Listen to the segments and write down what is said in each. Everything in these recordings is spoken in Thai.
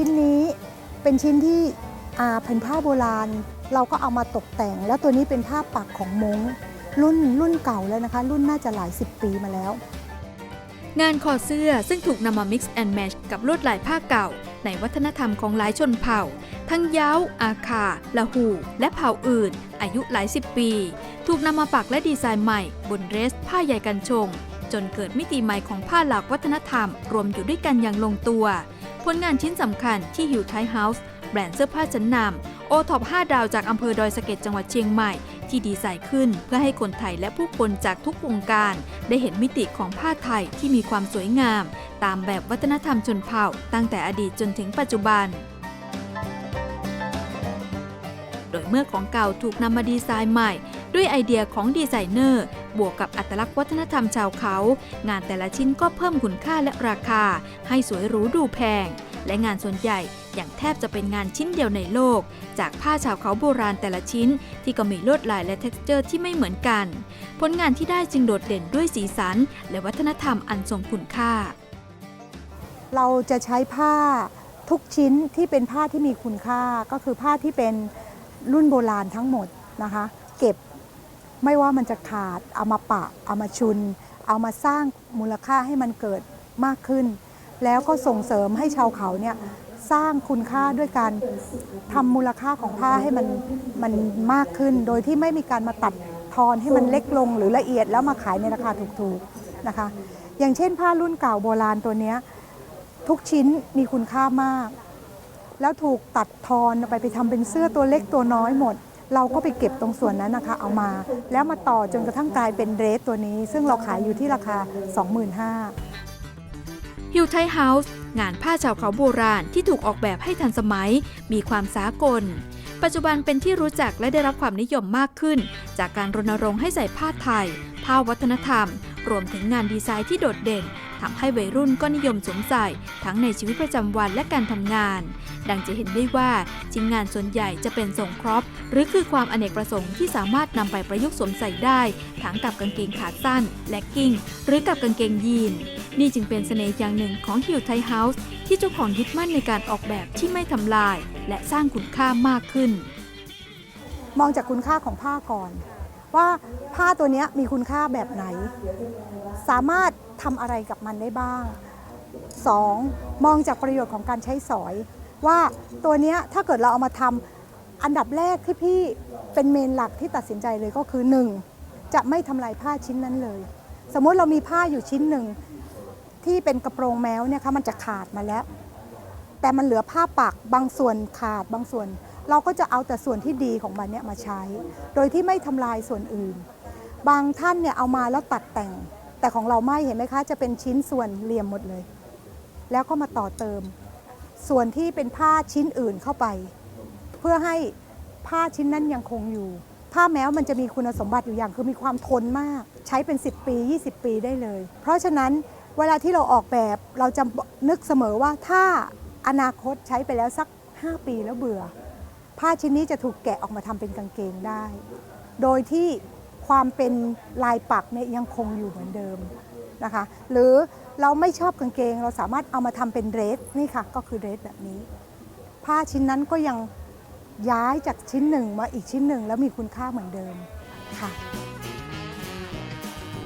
ชิ้นนี้เป็นชิ้นที่อ่าเป็นผ้าโบราณ เราก็เอามาตกแต่ง แล้วตัวนี้เป็นผ้าปักของมงรุ่นรุ่นเก่าแล้วนะคะ รุ่นน่าจะหลายสิบปีมาแล้ว งานคอเสื้อซึ่งถูกนำมา mix and match กับลวดลายผ้าเก่า ในวัฒนธรรมของหลายชนเผ่า ทั้งเย้าอาคาละหู และเผ่าอื่น อายุหลายสิบปี ถูกนำมาปักและดีไซน์ใหม่ บนเดรส ผ้าใยกันชง จนเกิดมิติใหม่ของผ้าหลากวัฒนธรรม รวมอยู่ด้วยกันอย่างลงตัว ผลงานชิ้นสำคัญที่ฮิวไทเฮาส์แบรนด์เสื้อผ้าชั้นนำโอท็อป5ดาวจากอำเภอดอยสะเก็ดจังหวัดเชียงใหม่ ที่ดีไซน์ขึ้น เพื่อให้คนไทยและผู้คนจากทุกวงการ ได้เห็นมิติของผ้าไทยที่มีความสวยงาม ตามแบบวัฒนธรรมชนเผ่า ตั้งแต่อดีตจนถึงปัจจุบันโดยเมื่อของเก่าถูกนำมาดีไซน์ใหม่ ด้วยไอเดียของดีไซเนอร์ บวกกับอัตลักษณ์วัฒนธรรมชาวเขา งานแต่ละชิ้นก็เพิ่มคุณค่าและราคา ให้สวยหรูดูแพง และงานส่วนใหญ่อย่างแทบจะเป็นงานชิ้นเดียวในโลก จากผ้าชาวเขาโบราณแต่ละชิ้น ที่ก็มีลวดลายและ t e x t อร์ที่ไม่เหมือนกัน ผลงานที่ได้จึงโดดเด่นด้วยสีสัน และวัฒนธรรมอันทรงคุณค่า เราจะใช้ผ้าทุกชิ้นที่เป็นผ้าที่มีคุณค่าก็คือผ้าที่เป็นรุ่นโบราณทั้งหมดนะคะ เก็บ ไม่ว่ามันจะขาดเอามาปะ เอามาชุน เอามาสร้างมูลค่าให้มันเกิดมากขึ้น แล้วก็ส่งเสริมให้ชาวเขาเนี่ยสร้างคุณค่าด้วยการทำมูลค่าของผ้าให้มันมันมากขึ้น โดยที่ไม่มีการมาตัดทอนให้มันเล็กลงหรือละเอียดแล้วมาขายในราคาถูกๆนะคะ อย่างเช่นผ้ารุ่นเก่าโบราณตัวนี้ทุกชิ้นมีคุณค่ามาก แล้วถูกตัดทอนไปไปทำเป็นเสื้อตัวเล็กตัวน้อยหมด เราก็ไปเก็บตรงส่วนนั้นนะคะ เอามา แล้วมาต่อจนกระทั่งกลายเป็นเดรสตัวนี้ ซึ่งเราขายอยู่ที่ราคา 25,000ฮิวไทเฮาส์งานผ้าชาวเขาโบราณที่ถูกออกแบบให้ทันสมัย มีความสากล ปัจจุบันเป็นที่รู้จักและได้รับความนิยมมากขึ้น จากการรณรงค์ให้ใส่ผ้าไทย ผ้าวัฒนธรรม รวมถึงงานดีไซน์ที่โดดเด่น ทำให้วัยรุ่นก็นิยมสวมใส่ทั้งในชีวิตประจำวันและการทำงาน ดังจะเห็นได้ว่าชิ้นงานส่วนใหญ่จะเป็นทรงครอปหรือคือความอเนกประสงค์ที่สามารถนำไปประยุกต์สวมใส่ได้ ทั้งกับกางเกงขาสั้น และกิ้ง หรือกับกางเกงยีน นี่จึงเป็นเสน่ห์อย่างหนึ่งของฮิวไทเฮาส์ที่เจ้าของยึดมั่นในการออกแบบที่ไม่ทำลาย และสร้างคุณค่ามากขึ้น มองจากคุณค่าของผ้าก่อน ว่าผ้าตัวนี้มีคุณค่าแบบไหน สามารถทำอะไรกับมันได้บ้าง 2. มองจากประโยชน์ของการใช้สอย ว่าตัวนี้ถ้าเกิดเราเอามาทำอันดับแรกที่พี่เป็นเมนหลักที่ตัดสินใจเลยก็คือ 1. จะไม่ทำลายผ้าชิ้นนั้นเลย สมมติเรามีผ้าอยู่ชิ้นหนึ่งที่เป็นกระโปรงแมวเนี่ยค่ะมันจะขาดมาแล้ว แต่มันเหลือผ้าปักบางส่วนขาดบางส่วน เราก็จะเอาแต่ส่วนที่ดีของมันเนี่ยมาใช้ โดยที่ไม่ทำลายส่วนอื่น บางท่านเนี่ยเอามาแล้วตัดแต่ง แต่ของเราไม่เห็นไหมคะจะเป็นชิ้นส่วนเหลี่ยมหมดเลย แล้วก็มาต่อเติม ส่วนที่เป็นผ้าชิ้นอื่นเข้าไป เพื่อให้ผ้าชิ้นนั้นยังคงอยู่ผ้าแม้วมันจะมีคุณสมบัติอยู่อย่างคือมีความทนมาก ใช้เป็น 10 ปี 20 ปีได้เลย เพราะฉะนั้นเวลาที่เราออกแบบเราจะนึกเสมอว่าถ้าอนาคตใช้ไปแล้วสัก 5 ปีแล้วเบื่อ ผ้าชิ้นนี้จะถูกแกะออกมาทำเป็นกางเกงได้ โดยที่ความเป็นลายปักเนี่ยยังคงอยู่เหมือนเดิมนะคะ หรือเราไม่ชอบกางเกง เราสามารถเอามาทำเป็นเดรสนี่ค่ะก็คือเดรสแบบนี้ ผ้าชิ้นนั้นก็ยังย้ายจากชิ้นหนึ่งมาอีกชิ้นหนึ่งแล้วมีคุณค่าเหมือนเดิมค่ะ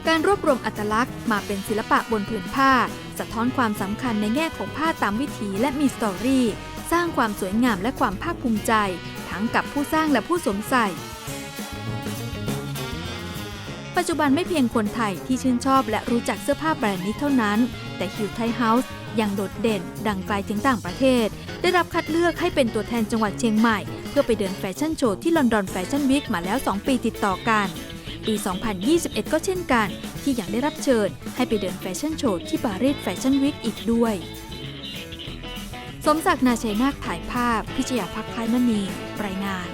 การรวบรวมอัตลักษณ์มาเป็นศิลปะบนผืนผ้า สะท้อนความสำคัญในแง่ของผ้าตามวิถีและมีสตอรี่ สร้างความสวยงามและความภาคภูมิใจ ทั้งกับผู้สร้างและผู้สวมใส่ ปัจจุบันไม่เพียงคนไทยที่ชื่นชอบและรู้จักเสื้อผ้าแบรนด์นี้เท่านั้น แต่ฮิวไทเฮาส์ยังโดดเด่น ดังไกลถึงต่างประเทศ ได้รับคัดเลือกให้เป็นตัวแทนจังหวัดเชียงใหม่ เพื่อไปเดินแฟชั่นโชว์ที่ลอนดอนแฟชั่นวีคมาแล้ว 2 ปีติดต่อกัน ปี 2021 ก็เช่นกัน ที่ยังได้รับเชิญ ให้ไปเดินแฟชั่นโชว์ที่ปารีสแฟชั่นวีคอีกด้วย สมศักดิ์นาชัยนาคถ่ายภาพ พิชยาพักคล้ายมณีรายงาน